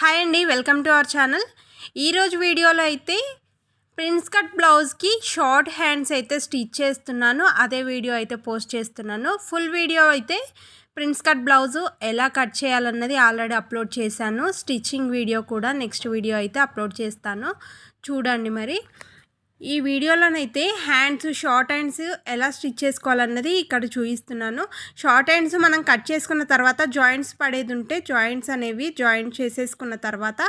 Hi అండి welcome to our channel ఈరోజు వీడియోలో అయితే ప్రిన్స్ కట్ బ్లౌజ్కి షార్ట్ హ్యాండ్స్ అయితే స్టిచ్ చేస్తున్నాను. అదే వీడియో అయితే పోస్ట్ చేస్తున్నాను. ఫుల్ వీడియో అయితే ప్రిన్స్ కట్ బ్లౌజు ఎలా కట్ చేయాలన్నది ఆల్రెడీ అప్లోడ్ చేశాను. స్టిచ్చింగ్ వీడియో కూడా నెక్స్ట్ వీడియో అయితే అప్లోడ్ చేస్తాను. చూడండి మరి. ఈ వీడియోలోనైతే హ్యాండ్స్ షార్ట్ హ్యాండ్స్ ఎలా స్టిచ్ చేసుకోవాలన్నది ఇక్కడ చూపిస్తున్నాను. షార్ట్ హ్యాండ్స్ మనం కట్ చేసుకున్న తర్వాత జాయింట్స్ పడేది ఉంటే జాయింట్స్ అనేవి జాయింట్ చేసేసుకున్న తర్వాత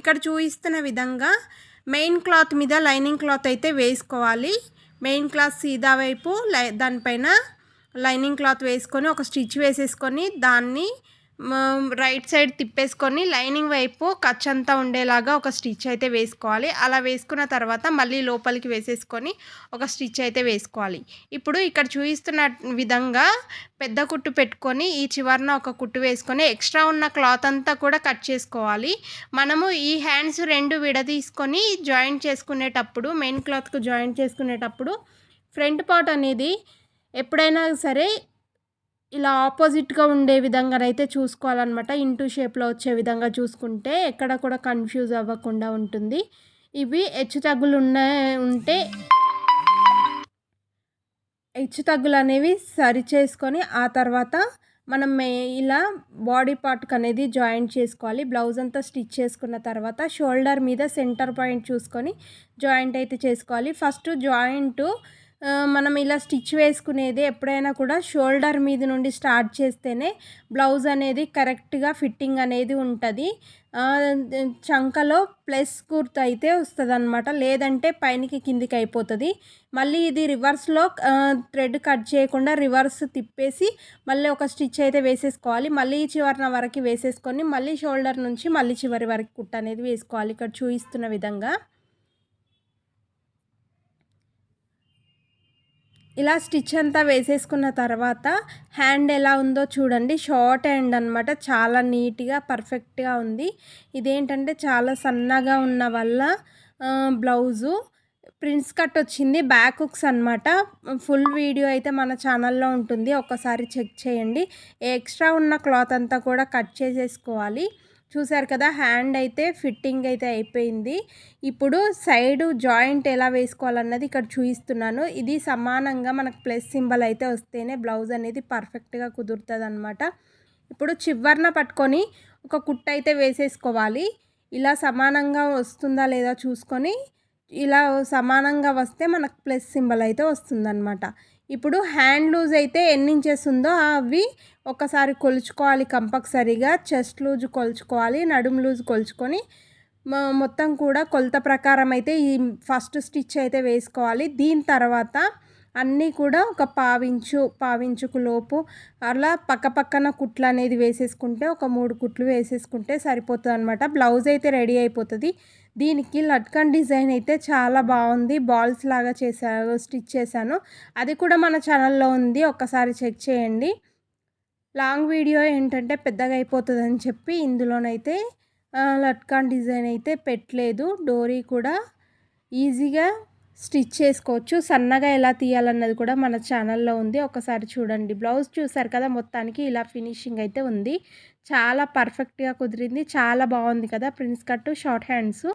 ఇక్కడ చూపిస్తున్న విధంగా మెయిన్ క్లాత్ మీద లైనింగ్ క్లాత్ అయితే వేసుకోవాలి. మెయిన్ క్లాత్ సీదా వైపు లై దానిపైన లైనింగ్ క్లాత్ వేసుకొని ఒక స్టిచ్ వేసేసుకొని దాన్ని రైట్ సైడ్ తిప్పేసుకొని లైనింగ్ వైపు ఖర్చు అంతా ఉండేలాగా ఒక స్టిచ్ అయితే వేసుకోవాలి. అలా వేసుకున్న తర్వాత మళ్ళీ లోపలికి వేసేసుకొని ఒక స్టిచ్ అయితే వేసుకోవాలి. ఇప్పుడు ఇక్కడ చూపిస్తున్న విధంగా పెద్ద కుట్టు పెట్టుకొని ఈ చివరన ఒక కుట్టు వేసుకొని ఎక్స్ట్రా ఉన్న క్లాత్ అంతా కూడా కట్ చేసుకోవాలి. మనము ఈ హ్యాండ్స్ రెండు విడదీసుకొని జాయింట్ చేసుకునేటప్పుడు మెయిన్ క్లాత్కు జాయింట్ చేసుకునేటప్పుడు ఫ్రంట్ పార్ట్ అనేది ఎప్పుడైనా సరే ఇలా ఆపోజిట్గా ఉండే విధంగా అయితే చూసుకోవాలన్నమాట. ఇంటూ షేప్లో వచ్చే విధంగా చూసుకుంటే ఎక్కడ కూడా కన్ఫ్యూజ్ అవ్వకుండా ఉంటుంది. ఇవి హెచ్చు తగ్గులు ఉన్న ఉంటే హెచ్చు తగ్గులు అనేవి సరి చేసుకొని ఆ తర్వాత మనం ఇలా బాడీ పార్ట్కి అనేది జాయింట్ చేసుకోవాలి. బ్లౌజ్ అంతా స్టిచ్ చేసుకున్న తర్వాత షోల్డర్ మీద సెంటర్ పాయింట్ చూసుకొని జాయింట్ అయితే చేసుకోవాలి. ఫస్ట్ జాయింట్ మనం ఇలా స్టిచ్ వేసుకునేది ఎప్పుడైనా కూడా షోల్డర్ మీద నుండి స్టార్ట్ చేస్తేనే బ్లౌజ్ అనేది కరెక్ట్గా ఫిట్టింగ్ అనేది ఉంటుంది. చంకలో ప్లస్ కుర్త అయితే వస్తుంది అనమాట లేదంటే పైనకి కిందికి అయిపోతుంది. మళ్ళీ ఇది రివర్స్లో థ్రెడ్ కట్ చేయకుండా రివర్స్ తిప్పేసి మళ్ళీ ఒక స్టిచ్ అయితే వేసేసుకోవాలి. మళ్ళీ చివరిన వరకు వేసేసుకొని మళ్ళీ షోల్డర్ నుంచి మళ్ళీ చివరి వరకు కుట్ట అనేది వేసుకోవాలి. ఇక్కడ చూపిస్తున్న విధంగా. ఇలా స్టిచ్ అంతా వేసేసుకున్న తర్వాత హ్యాండ్ ఎలా ఉందో చూడండి. షార్ట్ హ్యాండ్ అనమాట చాలా నీట్గా పర్ఫెక్ట్గా ఉంది. ఇదేంటంటే చాలా సన్నగా ఉన్న వల్ల బ్లౌజు ప్రిన్స్ కట్ వచ్చింది. బ్యాక్ హుక్స్ అనమాట ఫుల్ వీడియో అయితే మన ఛానల్లో ఉంటుంది. ఒక్కసారి చెక్ చేయండి. ఎక్స్ట్రా ఉన్న క్లాత్ అంతా కూడా కట్ చేసేసుకోవాలి. చూసారు కదా హ్యాండ్ అయితే ఫిట్టింగ్ అయితే అయిపోయింది. ఇప్పుడు సైడ్ జాయింట్ ఎలా వేసుకోవాలన్నది ఇక్కడ చూపిస్తున్నాను ఇది సమానంగా మనకు ప్లస్ సింబల్ అయితే వస్తేనే బ్లౌజ్ అనేది పర్ఫెక్ట్గా కుదురుతుంది అనమాట ఇప్పుడు చివరిన పట్టుకొని ఒక కుట్ట అయితే వేసేసుకోవాలి. ఇలా సమానంగా వస్తుందా లేదా చూసుకొని ఇలా సమానంగా వస్తే మనకు ప్లస్ సింబల్ అయితే వస్తుందన్నమాట. ఇప్పుడు హ్యాండ్ లూజ్ అయితే ఎన్ని ఇంచెస్ ఉందో అవి ఒకసారి కొలుచుకోవాలి కంపల్సరీగా. చెస్ట్ లూజ్ కొలుచుకోవాలి నడుము లూజ్ కొలుచుకొని మొత్తం కూడా కొలత ప్రకారం అయితే ఈ ఫస్ట్ స్టిచ్ అయితే వేసుకోవాలి. దీని తర్వాత అన్నీ కూడా ఒక పావించు పావించుకు లోపు. అలా పక్క పక్కన కుట్లు అనేది వేసేసుకుంటే ఒక మూడు కుట్లు వేసేసుకుంటే సరిపోతుంది అనమాట బ్లౌజ్ అయితే రెడీ అయిపోతుంది. దీనికి లట్కన్ డిజైన్ అయితే చాలా బాగుంది. బాల్స్ లాగా చేశాను స్టిచ్ చేశాను. అది కూడా మన ఛానల్లో ఉంది. ఒక్కసారి చెక్ చేయండి. లాంగ్ వీడియో ఏంటంటే పెద్దగా అయిపోతుందని చెప్పి ఇందులోనైతే లట్కాన్ డిజైన్ అయితే పెట్టలేదు. డోరీ కూడా ఈజీగా స్టిచ్ చేసుకోవచ్చు. సన్నగా ఎలా తీయాలన్నది కూడా మన ఛానల్లో ఉంది. ఒకసారి చూడండి. బ్లౌజ్ చూసారు కదా మొత్తానికి ఇలా ఫినిషింగ్ అయితే ఉంది. చాలా పర్ఫెక్ట్గా కుదిరింది. చాలా బాగుంది కదా ప్రిన్స్ కట్ షార్ట్ హ్యాండ్స్.